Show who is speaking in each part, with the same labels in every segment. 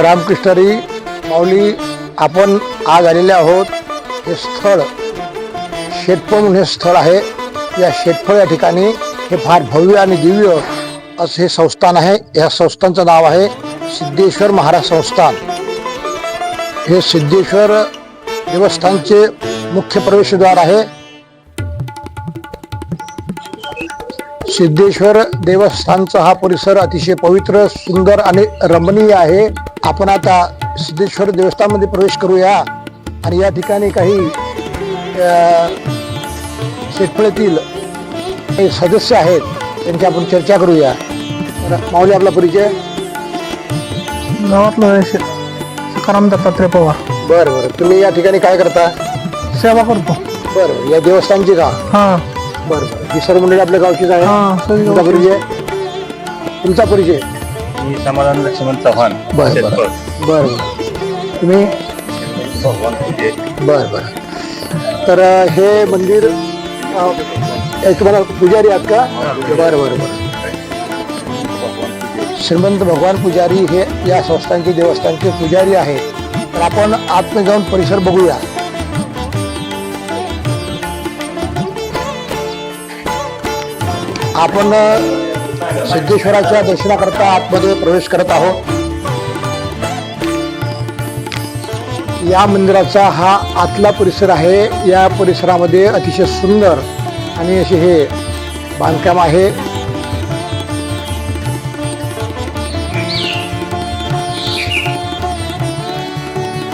Speaker 1: रामकृष्णरी माऊली आपण आज आलेले आहोत. हे स्थळ शेतफळ म्हणून हे स्थळ आहे. या शेतफळ या ठिकाणी हे फार भव्य आणि दिव्य असं हे संस्थान आहे. या संस्थानचं नाव आहे सिद्धेश्वर महाराज संस्थान. हे सिद्धेश्वर देवस्थानचे मुख्य प्रवेशद्वार आहे. सिद्धेश्वर देवस्थानचा हा परिसर अतिशय पवित्र सुंदर आणि रमणीय आहे. आपण आता सिद्धेश्वर देवस्थानमध्ये प्रवेश करूया आणि या ठिकाणी काही शेतफळीतील काही सदस्य आहेत त्यांची आपण चर्चा करूया. माऊली आपला परिचय?
Speaker 2: गावातलं सखाराम दत्तात्रय पवार.
Speaker 1: बरं बरं. तुम्ही या ठिकाणी काय करता?
Speaker 2: सेवा करतो.
Speaker 1: बरं या देवस्थानची का?
Speaker 2: हा.
Speaker 1: बरं बरं. ही सर्व मंडळी आपल्या गावचीच आहे
Speaker 2: हा
Speaker 1: तुमचा
Speaker 2: गावची.
Speaker 1: परिचय? तुमचा परिचय?
Speaker 3: मी समाधान लक्ष्मण चव्हाण
Speaker 1: बरं तुम्ही?
Speaker 3: भगवान
Speaker 1: बर बर. तर अ, हे मंदिर अ, तुम्हाला पुजारी आहात का? बरं बरं बरं. श्रीमंत भगवान पुजारी हे या संस्थानचे देवस्थानचे पुजारी आहेत. तर आपण आतमध्ये जाऊन परिसर बघूया. आपण अ, सिद्धेश्वराच्या दर्शनाकरता आतमध्ये प्रवेश करत आहोत. या मंदिराचा हा आतला परिसर आहे. या परिसरामध्ये अतिशय सुंदर आणि असे हे बांधकाम आहे.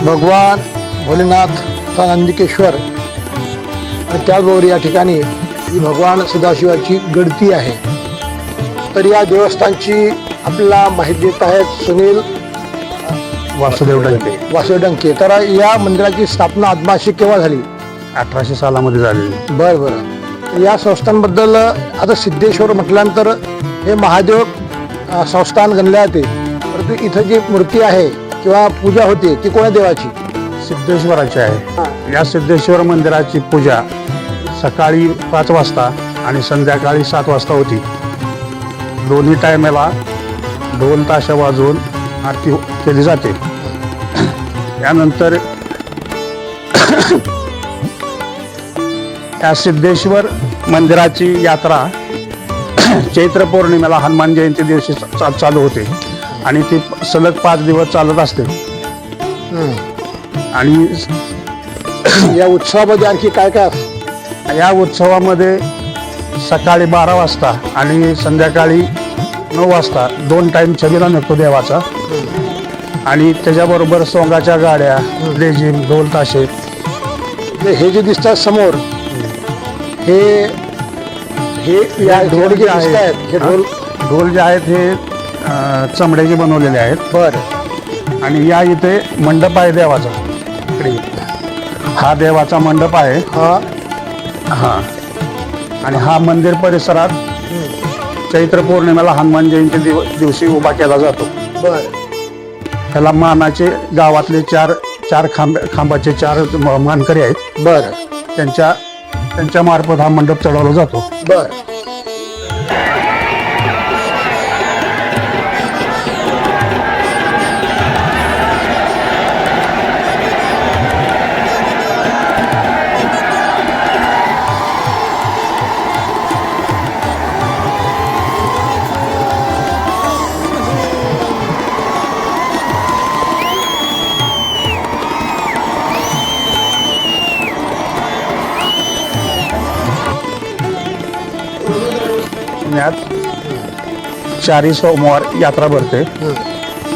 Speaker 1: भगवान भोलेनाथ नंदिकेश्वर त्याचबरोबर या ठिकाणी ही भगवान सदाशिवाची गडती आहे. तर या देवस्थानची आपल्याला माहिती देत आहेत सुनील
Speaker 3: वासुदेव डंके.
Speaker 1: वासुदेव डंके. तर या मंदिराची स्थापना आदमाशी केव्हा झाली?
Speaker 3: अठराशे सालामध्ये झालेली
Speaker 1: बर बर. या संस्थांबद्दल आता सिद्धेश्वर म्हटल्यानंतर हे महादेव संस्थान गणले जाते. परंतु इथं जी मूर्ती आहे किंवा पूजा होते ती कोण्या देवाची?
Speaker 3: सिद्धेश्वराची आहे. या सिद्धेश्वर मंदिराची पूजा सकाळी पाच वाजता आणि संध्याकाळी सात वाजता होती. दोन्ही टायमाला ढोल ताशा वाजवून आरती हो- केली जाते. त्यानंतर या सिद्धेश्वर मंदिराची यात्रा चैत्र पौर्णिमेला हनुमान जयंती दिवशी चा- चालू होते. आणि ती सलग पाच दिवस चालत असते. आणि
Speaker 1: या उत्सवामध्ये आणखी काय काय
Speaker 3: या उत्सवामध्ये सकाळी बारा वाजता आणि संध्याकाळी नऊ वाजता दोन टाइम छबिला निघतो देवाचा. आणि त्याच्याबरोबर सोंगाच्या गाड्या लेझिम ढोल ताशे.
Speaker 1: म्हणजे हे जे दिसतात समोर हे हे या ढोल जे आहेत. हे ढोल
Speaker 3: ढोल जे आहेत हे अं, चमड्याचे बनवलेले आहेत.
Speaker 1: बर.
Speaker 3: आणि या इथे मंडप आहे देवाचा. इकडे हा देवाचा मंडप आहे.
Speaker 1: हा.
Speaker 3: हा. आणि हा मंदिर परिसरात चैत्र पौर्णिमेला हनुमान जयंती दिव दिवशी उभा केला जातो.
Speaker 1: बर.
Speaker 3: त्याला मानाचे गावातले चार चार खांब खांबाचे चार मानकरी आहेत.
Speaker 1: बर.
Speaker 3: त्यांच्या त्यांच्या मार्फत हा मंडप चढवला जातो.
Speaker 1: बर.
Speaker 3: यात चारी सोमवार यात्रा भरते.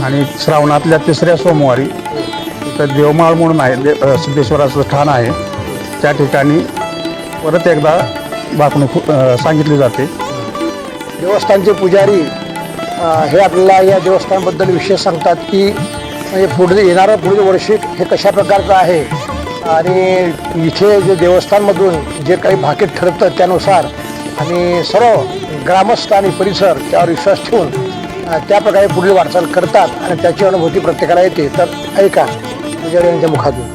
Speaker 3: आणि श्रावणातल्या तिसऱ्या सोमवारी तर देवमाळ म्हणून आहे दे- सिद्धेश्वराचं स्थान आहे. त्या ठिकाणी परत एकदा वाकणूक सांगितली जाते.
Speaker 1: देवस्थानचे पुजारी हे आपल्याला या देवस्थानबद्दल विशेष सांगतात की म्हणजे पुढे येणारं पुढील वर्षी हे कशा प्रकारचं आहे? आणि इथे जे देवस्थानमधून जे काही भाकीत ठरतं त्यानुसार आणि सर्व ग्रामस्थ आणि परिसर त्यावर विश्वास ठेवून अ, त्या प्रकारे पुढील वाटचाल करतात आणि त्याची अनुभूती प्रत्येकाला येते. तर ऐका पुजारी यांच्या मुखातून.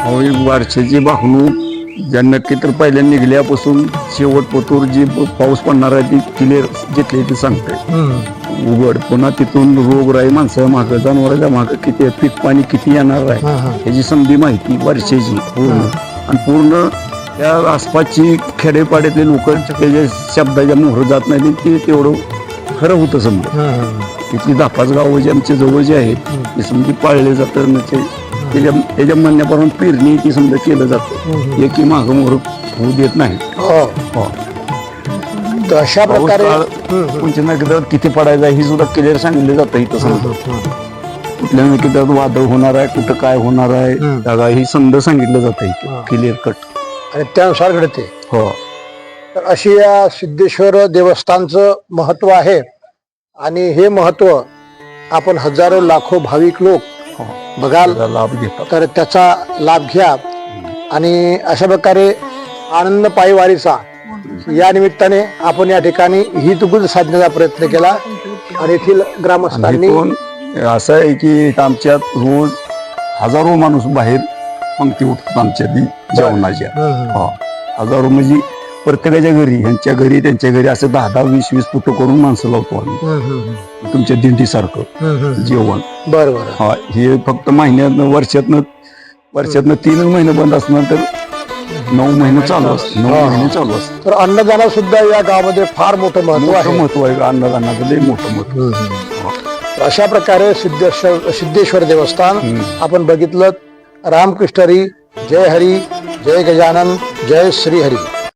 Speaker 4: होय वर्षाची वाहणूक जन्नती तर पहिल्या निघल्यापासून शेवट पोतूर जी पाऊस पडणार आहे ती क्लिअर जिथली ती सांगते. उघड पुन्हा तिथून रोगराई माणसं मागं जनावरांच्या मागं किती पीक पाणी किती येणार आहे. ह्याची समधी माहिती वर्षाची पूर्ण. आणि पूर्ण त्या आसपासची खेडेपाड्यातले लोक त्याच्या शब्दाच्या मोहर जात नाही ते तेवढं खरं होतं समजा. इथली दहा पाच गावं जी आमच्या जवळ जे आहेत ते समजी पाळले जातं म्हणजे त्याच्या त्याच्या म्हणण्याप्रमाणे पेरणी ती समजा केलं जातं. एकही मागं मोहर होऊ देत नाही.
Speaker 1: हो.
Speaker 4: हो.
Speaker 1: तर अशा प्रकारे
Speaker 4: काळ कोणत्या नगरात किती पडायचा ही सुद्धा क्लिअर सांगितलं जातं इथं समजा. कुठल्या नगरात वादळ होणार आहे कुठं काय होणार आहे त्याला ही समज सांगितलं जातं इथं. क्लिअर कट
Speaker 1: आणि त्यानुसार घडते.
Speaker 4: हो.
Speaker 1: तर अशी या सिद्धेश्वर देवस्थानचं महत्त्व आहे. आणि हे महत्त्व आपण हजारो लाखो भाविक लोक
Speaker 4: हो.
Speaker 1: बघाल.
Speaker 4: लाभ घेतात.
Speaker 1: तर त्याचा लाभ घ्या. आणि अशा प्रकारे आनंद पायवारीचा या निमित्ताने आपण या ठिकाणी हितगुज साधण्याचा प्रयत्न केला. आणि येथील ग्रामस्थांनी
Speaker 4: असं आहे की आमच्यात रोज हजारो माणूस बाहेर पंक्ती उठतात आमच्या जेवणाच्या हो हजारो म्हणजे प्रत्येकाच्या घरी ह्यांच्या घरी त्यांच्या घरी असं दहा दहा वीस वीस फुट करून माणसं लावतो आम्ही. तुमच्या दिंडीसारखं जेवण.
Speaker 1: बरं बरं.
Speaker 4: हा हे फक्त महिन्यातनं वर्षातनं वर्षातनं तीन महिने बंद असणार तर नऊ महिने चालू असतं नऊ महिने चालू असतं
Speaker 1: तर अन्नदाना सुद्धा या गावामध्ये फार मोठं महत्त्व
Speaker 4: मोठं
Speaker 1: आहे.
Speaker 4: महत्त्व आहे. अन्नदानाचं लई मोठं महत्त्व
Speaker 1: अशा प्रकारे सिद्धेश्वर सिद्धेश्वर देवस्थान. आपण बघितलं. रामकृष्ण हरी जय हरी. जय गजानन जय श्री हरी